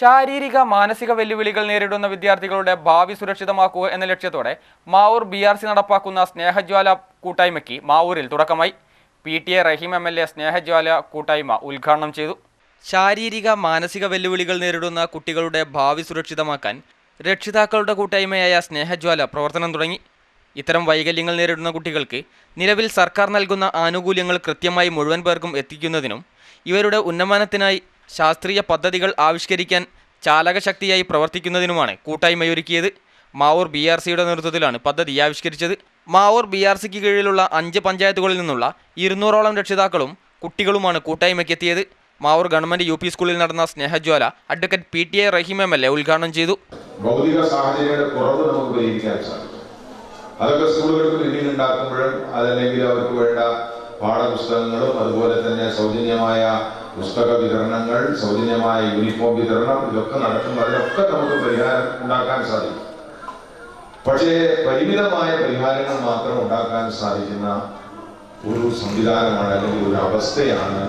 ശാരീരിക മാനസിക വെല്ലുവിളികൾ നേരിടുന്ന വിദ്യാർത്ഥികളുടെ ഭാവി സുരക്ഷിതമാക്കുക എന്ന ലക്ഷ്യത്തോടെ മാവൂർ ബി ആർ സി നടപ്പാക്കുന്ന സ്നേഹജ്വാല കൂട്ടായ്മയ്ക്ക് മാവൂരിൽ തുടക്കമായി. P T A Rahim M L A Snehajwala കൂട്ടായ്മ ഉദ്ഘാടനം ചെയ്തു. ശാരീരിക മാനസിക വെല്ലുവിളികൾ നേരിടുന്ന കുട്ടികളുടെ ഭാവി സുരക്ഷിതമാക്കാൻ രക്ഷിതാക്കളുടെ കൂട്ടായ്മയായ സ്നേഹജ്വാല പ്രവർത്തനം തുടങ്ങി. ഇത്തരം വൈകല്യങ്ങൾ നേരിടുന്ന കുട്ടികൾക്ക് നിലവിൽ സർക്കാർ നൽകുന്ന ആനുകൂല്യങ്ങൾ കൃത്യമായി മുഴുവൻ പേർക്കും എത്തിക്കുന്നതിനും ഇവരുടെ ഉന്നമനത്തിനായി ശാസ്ത്രീയ പദ്ധതികൾ ആവിഷ്കരിക്കാൻ ചാലകശക്തിയായി പ്രവർത്തിക്കുന്നതിനുമാണ് കൂട്ടായ്മയൊരുക്കിയത്. മാവൂർ ബി ആർ സിയുടെ നേതൃത്വത്തിലാണ് പദ്ധതി ആവിഷ്കരിച്ചത്. മാവൂർ ബി ആർ സിക്ക് കീഴിലുള്ള അഞ്ച് പഞ്ചായത്തുകളിൽ നിന്നുള്ള ഇരുന്നൂറോളം രക്ഷിതാക്കളും കുട്ടികളുമാണ് കൂട്ടായ്മയ്ക്ക് എത്തിയത് മാവൂർ ഗവൺമെന്റ് യു പി സ്കൂളിൽ നടന്ന Snehajwala advocate P T A Rahim M L A ഉദ്ഘാടനം ചെയ്തു. ഭൗതിക സാഹചര്യങ്ങളുടെ കുറവ് നമുക്ക് സാധിക്കും. അതൊക്കെ സ്കൂളുകൾക്ക് അതല്ലെങ്കിൽ അവർക്ക് വേണ്ട പാഠപുസ്തകങ്ങളും അതുപോലെ തന്നെ സൗജന്യമായ പുസ്തക വിതരണങ്ങൾ സൗജന്യമായ യൂണിഫോം വിതരണം ഇതൊക്കെ നടക്കുമ്പോൾ അതിനൊക്കെ നമുക്ക് പരിഹാരം ഉണ്ടാക്കാൻ സാധിക്കും. പക്ഷേ പരിമിതമായ പരിഹാരങ്ങൾ മാത്രം ഉണ്ടാക്കാൻ സാധിക്കുന്ന ഒരു സംവിധാനമാണ് അല്ലെങ്കിൽ ഒരു അവസ്ഥയാണ്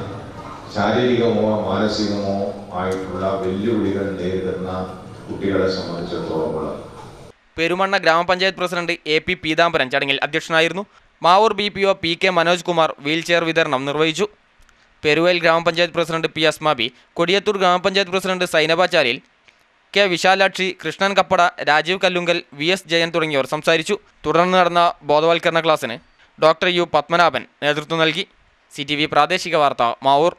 ശാരീരികമോ മാനസികമോ ആയിട്ടുള്ള വെല്ലുവിളികൾ നേരിടുന്ന കുട്ടികളെ സംബന്ധിച്ചിടത്തോളം പെരുമണ്ണ ഗ്രാമപഞ്ചായത്ത് പ്രസിഡന്റ് എ പി പീതാംബരൻ ചടങ്ങിൽ അധ്യക്ഷനായിരുന്നു. Mavoor B P O P K Manoj Kumar wheelchair വിതരണം നിർവഹിച്ചു. പെരുവയൽ ഗ്രാമപഞ്ചായത്ത് പ്രസിഡന്റ് പി അസ്മാബി കൊടിയത്തൂർ ഗ്രാമപഞ്ചായത്ത് president സൈനബാചാരിൽ K Vishalakshi Krishnan Kappada Rajeev Kallungal V S Jayan തുടങ്ങിയവർ സംസാരിച്ചു. തുടർന്ന് നടന്ന ബോധവൽക്കരണ ക്ലാസ്സിന് ഡോക്ടർ യു പത്മനാഭൻ നേതൃത്വം നൽകി. സി പ്രാദേശിക വാർത്ത മാവൂർ.